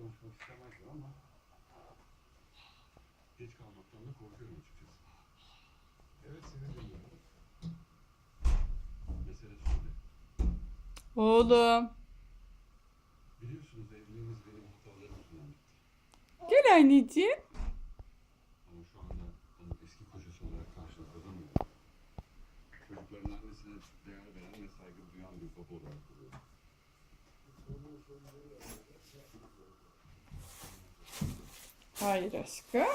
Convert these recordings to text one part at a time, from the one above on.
konuşmak istemezdim ama geç kalmaktan da korkuyorum açıkçası. Evet seni dinliyorum. Mesele şöyle. Oğlum. Biliyorsunuz evliliğimiz benim hatalarım yüzünden bitti. Gel anneciğim. Ama şu anda onun eski kocası olarak karşılık kazanmıyorum. Çocukların annesine değer veren ve saygı duyan bir baba olarak görüyorum. Hayır aşkım.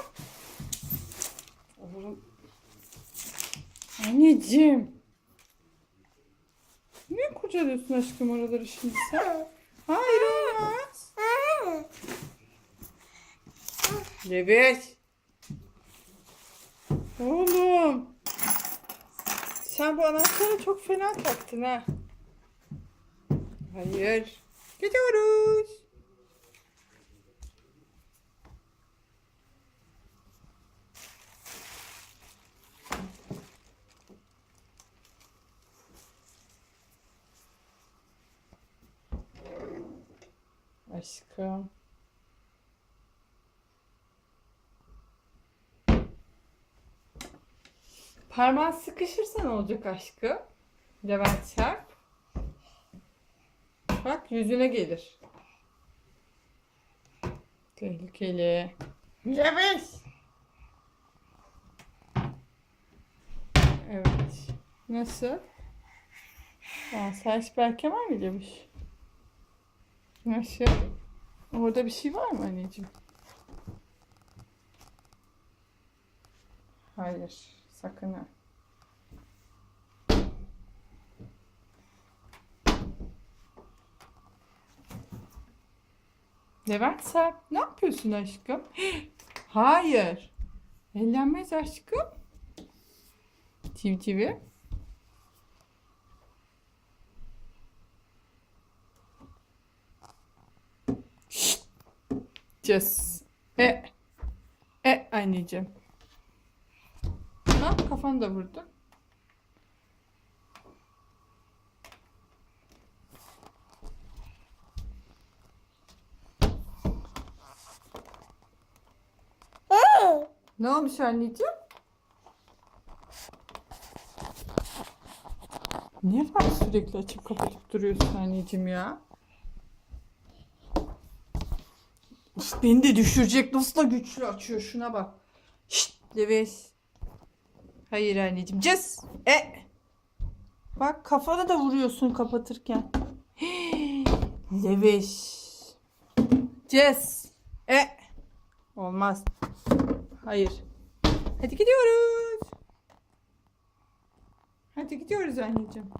Anneciğim. Niye kurcalıyorsun aşkım oraları şimdi sen? Hayır olmaz. Evet. Oğlum. Sen bu anahtarı çok fena taktın ha. Hayır. Gidiyoruz. Aşkım. Parmağın sıkışırsa ne olacak aşkım? Levent çarp. Bak yüzüne gelir. Tehlikeli. Levent. Evet. Nasıl? Aa, saç belki var mı demiş. Nasıl? Orada bir şey var mı anneciğim? Hayır. Sakın ha. Levent Sarp ne yapıyorsun aşkım? Hayır. Ellenmez aşkım. Civcivi. Cız. E. E anneciğim. Ha kafanı da vurdu. Ne olmuş anneciğim? Niye bak sürekli açıp kapatıp duruyorsun anneciğim ya? Of, beni de düşürecek. Nasıl da güçlü açıyor. Şuna bak. Şşt Leves. Hayır anneciğim. Cız. E. Bak kafana da vuruyorsun kapatırken. Leves. Cız. E. Olmaz. Hayır. Hadi gidiyoruz. Hadi gidiyoruz anneciğim.